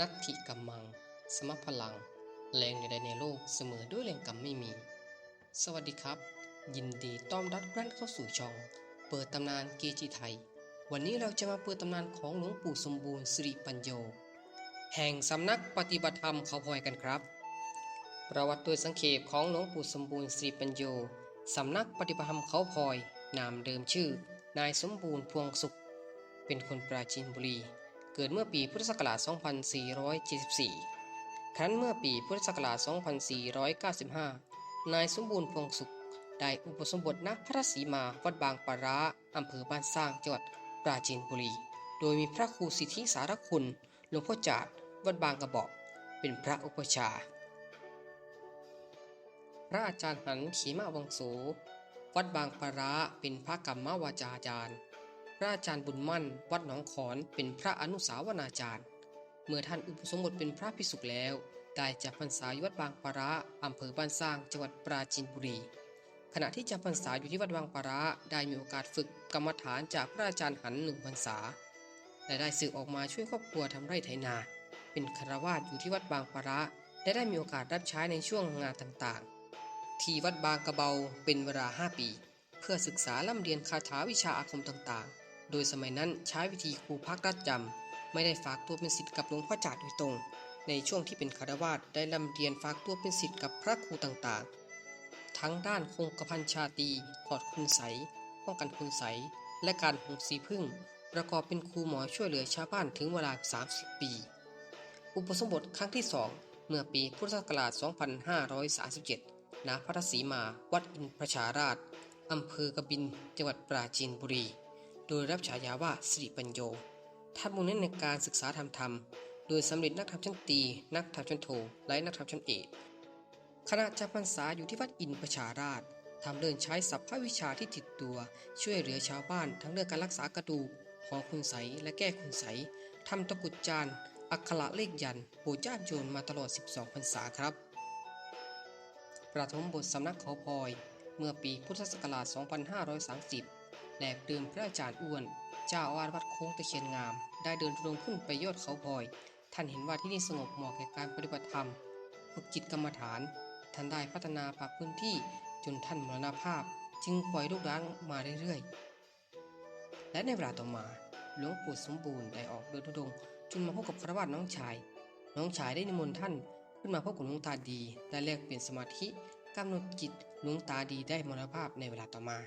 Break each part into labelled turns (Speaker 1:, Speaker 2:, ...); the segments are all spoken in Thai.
Speaker 1: นัตถิกัมมัง สมพลัง แรงใดๆในโลกเสมอด้วยแรงกรรมไม่มี สวัสดีครับ ยินดีต้อนรับทุกท่านเข้าสู่ช่อง เปิดตำนานเกจิไทย วันนี้เราจะมาเปิดตำนานของหลวงปู่สมบูรณ์สิริปัญโย แห่งสำนักปฏิบัติธรรมเขาพลอยกันครับ ประวัติโดยสังเขปของหลวงปู่สมบูรณ์สิริปัญโยสำนักปฏิบัติธรรมเขาพลอย นามเดิมชื่อ นายสมบูรณ์พวงสุข เป็นคนปราจีนบุรี เกิดเมื่อปีพุทธศักราช 2474 ครั้นเมื่อปีพุทธศักราช 2495 นายสมบูรณ์พงสุข ได้อุปสมบทณพระศรีมาวัดบางปะร้าอำเภอบ้านสร้างจังหวัดปราจีนบุรี โดยมีพระครูสิทธิสารคุณหลวงพ่อจาดวัดบางกระบอก เป็นพระอุปชา พระอาจารย์หันขีมาวังโสวัดบางปะร้าเป็นพระกรรมวาจาจารย์ พระอาจารย์บุญมั่น วัดหนองขอนเป็นพระอนุสาวนาจารย์ เมื่อท่านอุปสมบทเป็นพระภิกษุแล้ว ได้จำพรรษาอยู่วัดบางปะร้าอำเภอบ้านสร้างจังหวัดปราจีนบุรี ขณะที่จำพรรษาอยู่ที่วัดบางปะร้าได้มีโอกาสฝึกกรรมฐานจากพระอาจารย์หันหนึ่งพรรษาและได้สึกออกมาช่วยครอบครัวทำไร่ไถนา เป็นคารวาสอยู่ที่วัดบางปะร้าและได้มีโอกาสรับใช้ในช่วงงานต่างๆ ที่วัดบางกระเบาเป็นเวลา 5 ปี เพื่อศึกษาล่ำเรียนคาถาวิชาอาคมต่างๆ โดยสมัยนั้นใช้วิธีครูพักรัดจำไม่ได้ฝากตัวเป็นศิษย์กับหลวงพ่อจาดโดยตรง ในช่วงที่เป็นคารวาสได้ลำเรียนฝากตัวเป็นศิษย์กับพระครูต่างๆ ทั้งด้านคงกระพันชาตีถอดคุณใสป้องกันคุณใสและการหงสีพึ่ง ประกอบเป็นครูหมอช่วยเหลือชาวบ้านถึงเวลา 30 ปี อุปสมบทครั้งที่2เมื่อปีพุทธศักราช 2537 ณ พระศรีมา วัดอินประชาราช อำเภอกบิน จังหวัดปราจีนบุรี โดยรับฉายาว่าสิริปัญโยท่านมุ่งเน้นในการศึกษาธรรมธรรม โดยสำเร็จนักธรรมชั้นตี นักธรรมชั้นโท และนักธรรมชั้นเอกขณะจำพรรษาอยู่ที่วัดอินประชาราชทำเดินใช้สัพพวิชาที่ติดตัว ช่วยเหลือชาวบ้านทั้งเรื่องการรักษากระดูกหอคุณใสและแก้คุณใสทำตะกุดจานอักขระเลขยันโปรดญาติโยมมาตลอด 12 พรรษาครับ ประถมบทสำนักเขาพลอย เมื่อปีพุทธศักราช 2530 แหลกเดิมพระอาจารย์อ้วน เจ้าอาวาสวัดโค้งตะเคียนงาม ได้เดินทุดงขึ้นไปยอดเขาพลอย ท่านเห็นว่าที่นี่สงบเหมาะแก่การปฏิบัติธรรมฝึกจิตกรรมฐาน ท่านได้พัฒนาปรับพื้นที่จนท่านมรณภาพ จึงปล่อยลูกหลานมาเรื่อยๆ และในเวลาต่อมาหลวงปู่สมบูรณ์ได้ออกเดินทุดงจนมาพบกับพระวาสน้องชาย น้องชายได้นิมนต์ท่านขึ้นมาพบกับหลวงตาดีได้แลกเปลี่ยนสมาธิกำหนดจิตหลวงตาดีได้มรณภาพในเวลาต่อมา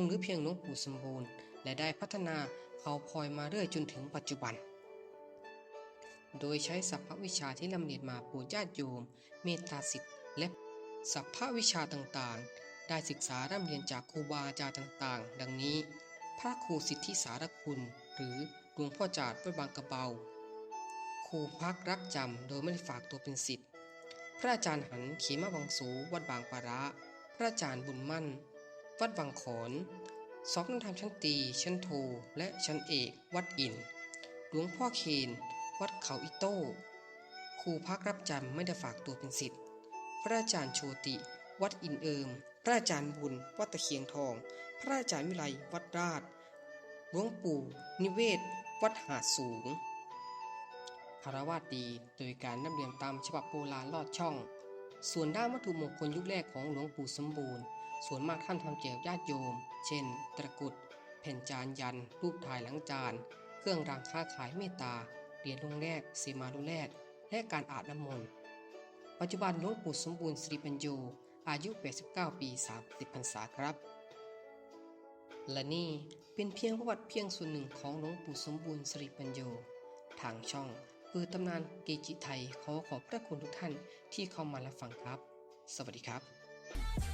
Speaker 1: งเหลือเพียงหลวงปู่สมบูรณ์ และได้พัฒนาเขาพลอยมาเรื่อยจนถึงปัจจุบัน โดยใช้สัพพวิชาที่ลำเลียนมาปูญาติโยม เมตตาสิทธิ์และสัพพวิชาต่างๆ ได้ศึกษาร่ำเรียนจากครูบาอาจารย์ต่างๆ ดังนี้ พระครูสิทธิสารคุณ หรือหลวงพ่อจาดวัดบางกระเบาครูพักรักจำโดยไม่ได้ฝากตัวเป็นศิษย์พระอาจารย์หันเขมาวังสูวัดบางปาระ พระอาจารย์บุญมั่น วัดบางขอนสอบนักธรรมชั้นตี ชั้นโท และชั้นเอก วัดอิน หลวงพ่อเคน วัดเขาอิโต้ ครูพักรับจำไม่ได้ฝากตัวเป็นศิษย์พระอาจารย์โชติ วัดอินเอิม พระอาจารย์บุญ วัดตะเคียงทอง พระอาจารย์วิไล วัดราช หลวงปู่นิเวศ วัดหาดสูงคารวาสดีโดยการนำเรียนตามฉบับโบราณลอดช่อง ส่วนด้านวัตถุมงคลยุคแรกของหลวงปู่สมบูรณ์ ส่วนมากท่านทำแจกญาติโยม เช่น ตะกุดแผ่นจานยัน รูปถ่ายหลังจาน เครื่องรางค้าขายเมตตา เหรียญลงแรกเสมาลุแรกและการอาบน้ำมนต์ปัจจุบันหลวงปู่สมบูรณ์สิริปัญโยอายุ 89 ปี 30พรรษาครับ และนี่เป็นเพียงประวัติเพียงส่วนหนึ่งของหลวงปู่สมบูรณ์สิริปัญโย ทางช่องคือตำนานเกจิไทยขอขอบพระคุณทุกท่านที่เข้ามารับฟังครับ สวัสดีครับ